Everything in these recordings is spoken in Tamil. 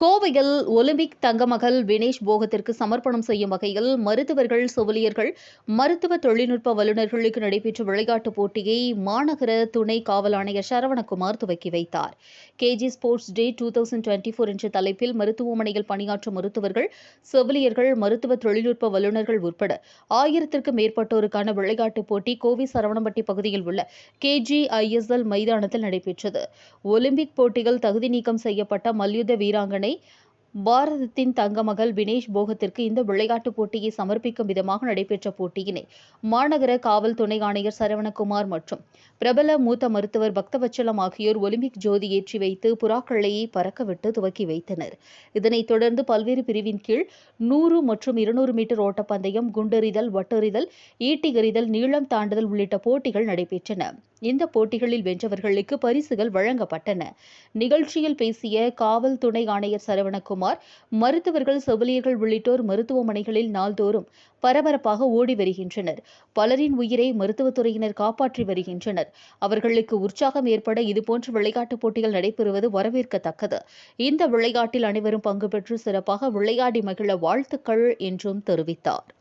கோவையில் ஒலிம்பிக் தங்கமகள் வினேஷ் போகத்திற்கு சமர்ப்பணம் செய்யும் வகையில் மருத்துவர்கள் செவிலியர்கள் மருத்துவ தொழில்நுட்ப வல்லுநர்களுக்கு நடைபெற்ற விளையாட்டுப் போட்டியை மாநகர துணை காவல் ஆணையர் சரவணகுமார் துவக்கி வைத்தார். KG sports day two thousand twenty four என்ற தலைப்பில் மருத்துவமனையில் பணியாற்றும் மருத்துவர்கள் செவிலியர்கள் மருத்துவ தொழில்நுட்ப வல்லுநர்கள் உட்பட ஆயிரத்திற்கும் மேற்பட்டோருக்கான விளையாட்டுப் போட்டி கோவை சரவணம்பட்டி பகுதியில் உள்ள கேஜிஐஎஸ்எல் மைதானத்தில் நடைபெற்றது. ஒலிம்பிக் போட்டியில் தகுதி நீக்கம் செய்யப்பட்ட மல்யுத்த வீராங்கனை பாரதத்தின் தங்கமகள் வினேஷ் போகத்திற்கு இந்த விளையாட்டுப் போட்டியை சமர்ப்பிக்கும் விதமாக நடைபெற்ற போட்டியினை மாநகர காவல் துணை ஆணையர் சரவணகுமார் மற்றும் பிரபல மூத்த மருத்துவர் பக்தவச்சலம் ஆகியோர் ஒலிம்பிக் ஜோதி ஏற்றி வைத்து புறாக்களையை பறக்கவிட்டு துவக்கி வைத்தனர். இதனைத் தொடர்ந்து பல்வேறு பிரிவின் கீழ் நூறு மற்றும் இருநூறு மீட்டர் ஓட்டப்பந்தயம் குண்டெறிதல் வட்டெறிதல் ஈட்டிகறிதல் நீளம் தாண்டுதல் உள்ளிட்ட போட்டிகள் நடைபெற்றன. இந்த போட்டிகளில் வென்றவர்களுக்கு பரிசுகள் வழங்கப்பட்டன. நிகழ்ச்சியில் பேசிய காவல் துணை ஆணையர் சரவணகுமார் மருத்துவர்கள் செவிலியர்கள் உள்ளிட்டோர் மருத்துவமனைகளில் நாள்தோறும் பரபரப்பாக ஓடி வருகின்றனர். பலரின் உயிரை மருத்துவத்துறையினர் காப்பாற்றி வருகின்றனர். அவர்களுக்கு உற்சாகம் ஏற்பட இதுபோன்ற விளையாட்டுப் போட்டிகள் நடைபெறுவது வரவேற்கத்தக்கது. இந்த விளையாட்டில் அனைவரும் பங்கு பெற்று சிறப்பாக விளையாடி மகிழ வாழ்த்துக்கள் என்றும் தெரிவித்தார்.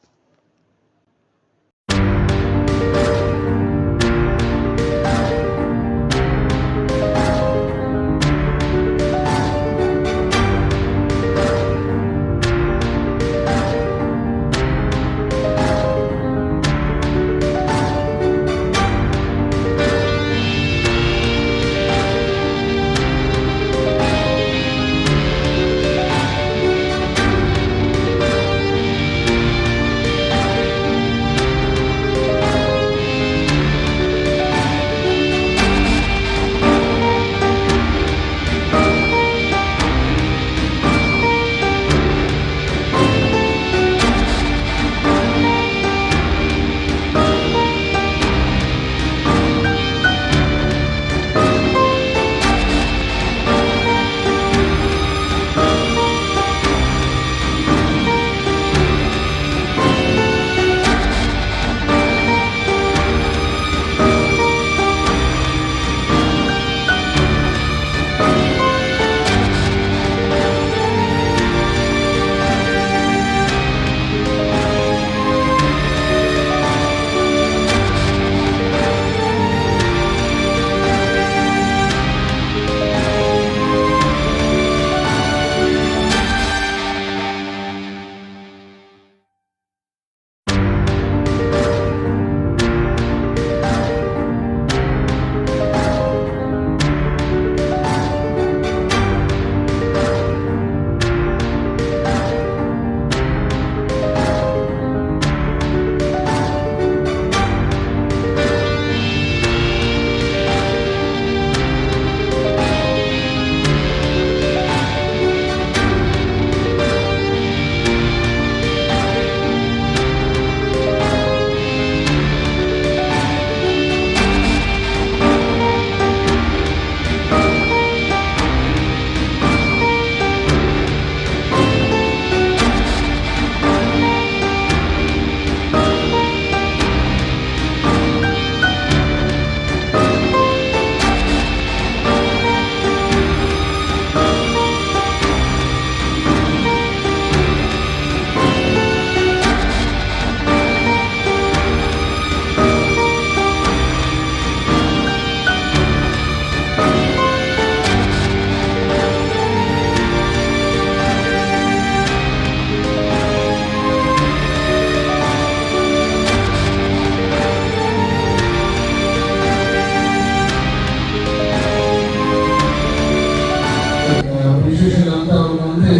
விசேஷங்கள் வந்து அவங்க வந்து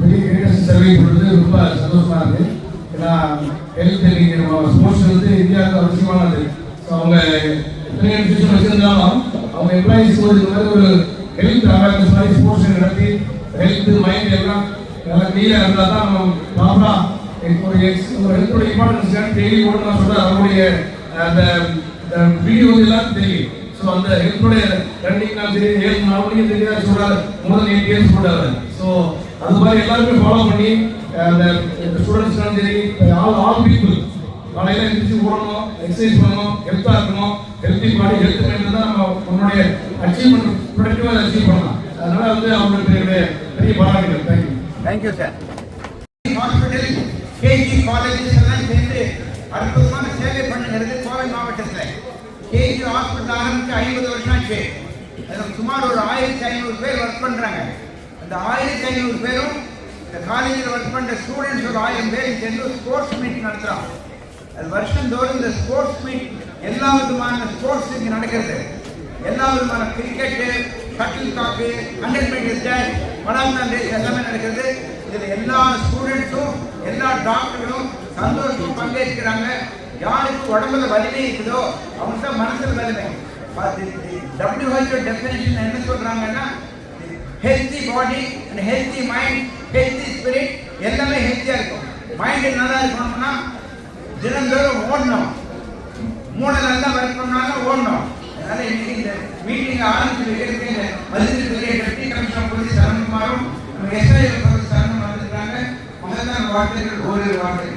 பெரிய கிரேட்டஸ்ட் சர்வே பண்ணுறது ரொம்ப சந்தோஷமா இருக்கு. ஏன்னா ஹெல்த் நீங்கள் ஸ்போர்ட்ஸ் வந்து இந்தியாவுக்கு அவசியமானது. ஸோ அவங்க எத்தனை இன்ஸ்டியூஷன் வச்சிருந்தாலும் அவங்க எம்ப்ளாயிஸ் ஒரு இந்த மாதிரி ஒரு ஹெல்த் அவேர்னஸ் மாதிரி ஸ்போர்ட்ஸ் நடத்தி ஹெல்த் மைண்ட் எல்லாம் நல்லா கிளியராக இருந்தால் தான் நம்ம ப்ராப்பராக ஒரு எக்ஸ் ஒரு ஹெல்த்தோட இம்பார்ட்டன்ஸ் டெய்லி கூட நான் சொல்கிறேன் அவங்களுடைய அந்த வீடியோ எல்லாம் தெரியும். ஸோ அந்த ஹெல்த்தோட ரன்னிங் நான் சரி ஏழு மணிக்கு தெரியாது சொல்றாரு. மோர் தென் எயிட் இயர்ஸ் போட்டாரு ஸோ அது மாதிரி எல்லாருமே ஃபாலோ பண்ணி அந்த ஸ்டூடெண்ட்ஸ்லாம் சரி ஆல் ஆல் பீப்புள் காலையில எழுந்திரிச்சு ஓடணும் எக்ஸசைஸ் பண்ணணும் ஹெல்த்தா இருக்கணும். ஹெல்த்தி பாடி ஹெல்த் மைண்ட் தான் நம்ம நம்மளுடைய அச்சீவ்மெண்ட் ப்ரொடக்டிவா அச்சீவ் பண்ணலாம். அதனால வந்து அவங்களுக்கு பெரிய பாராட்டுகள். Thank you thank you sir hospital KG colleges எல்லாம் சேர்ந்து அற்புதமான சேவை பண்ணுகிறது கோவை மாவட்டத்தில். கேஜி ஹாஸ்பிட்டல் ஆரம்பிச்சு ஐம்பது வருஷம் ஆச்சு அதில் சுமார் ஒரு ஆயிரத்தி ஐநூறு பேர் ஒர்க் பண்ணுறாங்க அந்த ஆயிரத்தி ஐநூறு பேரும் இந்த காலேஜில் ஒர்க் பண்ணுற ஸ்டூடெண்ட்ஸ் ஒரு ஆயிரம் பேர் சேர்ந்து ஸ்போர்ட்ஸ் மீட் நடத்துகிறோம் அது வருஷந்தோறும் இந்த ஸ்போர்ட்ஸ் மீட் எல்லா விதமான ஸ்போர்ட்ஸ் இங்கே நடக்கிறது. எல்லா விதமான cricket shuttle cock hundred metre dash marathon race எல்லாமே நடக்கிறது. இதில் எல்லா ஸ்டூடெண்ட்ஸும் எல்லா டாக்டர்களும் சந்தோஷம் பங்கேற்கிறாங்க. யாருக்கு உடம்புல வலிமை இருக்குதோ அவங்க தான் மனசில் வலிமை. டபிள்யூஹெச்ஓ டெஃபினேஷன் என்ன சொல்றாங்கன்னா healthy body and healthy mind healthy spirit எல்லாமே ஹெல்த்தியாக இருக்கும். மைண்டு நல்லா இருக்கணும்னா தினந்தோறும் ஓடணும். மூணு நல்லா ஒர்க் பண்ணாலும் ஓடணும். அதனால இன்னைக்கு இந்த மீட்டிங் ஆரம்பிச்சு வைக்கிறதுக்கு இந்த மதுரை பெரிய டெப்டி கமிஷனர் போலீஸ் சரண்குமாரும் எஸ்ஐ சரணம் வந்திருக்காங்க முதல்தான் வார்த்தைகள் ஓரிரு வார்த்தைகள்.